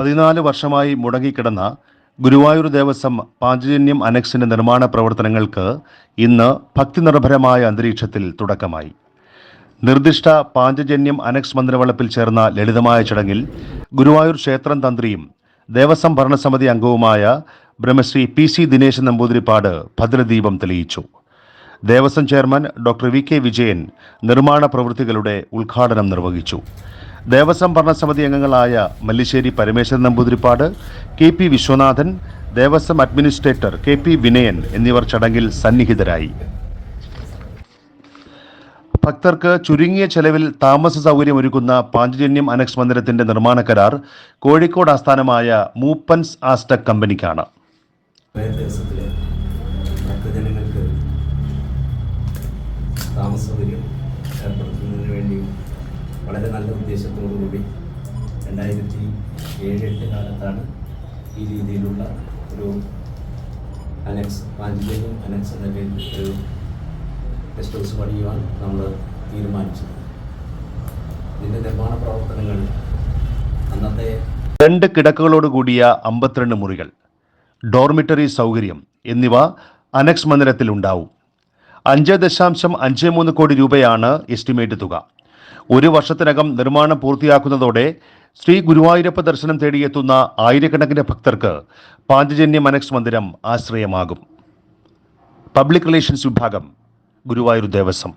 പതിനാല് വർഷമായി മുടങ്ങിക്കിടന്ന ഗുരുവായൂർ ദേവസ്വം പാഞ്ചജന്യം അനക്സിന്റെ നിർമ്മാണ പ്രവർത്തനങ്ങൾക്ക് ഇന്ന് ഭക്തിനിർഭരമായ അന്തരീക്ഷത്തിൽ തുടക്കമായി. നിർദ്ദിഷ്ട പാഞ്ചജന്യം അനക്സ് മന്ദിരവളപ്പിൽ ചേർന്ന ലളിതമായ ചടങ്ങിൽ ഗുരുവായൂർ ക്ഷേത്രം തന്ത്രിയും ദേവസ്വം ഭരണസമിതി അംഗവുമായ ബ്രഹ്മശ്രീ പി സി ദിനേശൻ നമ്പൂതിരിപ്പാട് ഭദ്രദീപം തെളിയിച്ചു. Devaswom chairman doctor V K Vijayan നിർമ്മാണ പ്രവൃത്തികളുടെ ഉദ്ഘാടനം നിർവഹിച്ചു. ദേവസ്വം ഭരണസമിതി അംഗങ്ങളായ Mallissery Parameswaran Namboothiripad K P Viswanathan Devaswom administrator K P Vinayan എന്നിവർ ചടങ്ങിൽ സന്നിഹിതരായി. ഭക്തർക്ക് ചുരുങ്ങിയ ചെലവിൽ താമസ സൗകര്യം ഒരുക്കുന്ന പാഞ്ചജന്യം അനക്സ് മന്ദിരത്തിന്റെ നിർമ്മാണ കരാർ കോഴിക്കോട് ആസ്ഥാനമായ മൂപ്പൻസ് ആസ്റ്റക് കമ്പനിക്കാണ്. താമസ സൗകര്യം ഏർപ്പെടുത്തുന്നതിന് വേണ്ടിയും വളരെ നല്ല ഉദ്ദേശത്തോടു കൂടി രണ്ടായിരത്തി ഏഴ് എട്ട് കാലത്താണ് ഈ രീതിയിലുള്ള ഒരു അനക്സ് പാഞ്ചജന്യം അനക്സ് എന്ന പേരിൽ ഒരു ഗസ്റ്റ് ഹൗസ് പണിയുവാൻ നമ്മൾ തീരുമാനിച്ചത്. ഇതിന്റെ നിർമ്മാണ പ്രവർത്തനങ്ങൾ അന്നത്തെ രണ്ട് കിടക്കകളോട് കൂടിയ അമ്പത്തിരണ്ട് മുറികൾ ഡോർമിറ്ററി സൗകര്യം എന്നിവ അനക്സ് മന്ദിരത്തിൽ ഉണ്ടാവും അഞ്ച് ദശാംശം അഞ്ച് മൂന്ന് കോടി രൂപയാണ് എസ്റ്റിമേറ്റ് തുക. ഒരു വർഷത്തിനകം നിർമ്മാണം പൂർത്തിയാക്കുന്നതോടെ ശ്രീ ഗുരുവായൂരപ്പ ദർശനം തേടിയെത്തുന്ന ആയിരക്കണക്കിന് ഭക്തർക്ക് പാഞ്ചജന്യ മനക്സ് മന്ദിരം ആശ്രയമാകും. പബ്ലിക് റിലേഷൻസ് വിഭാഗം ഗുരുവായൂർ ദേവസ്വം.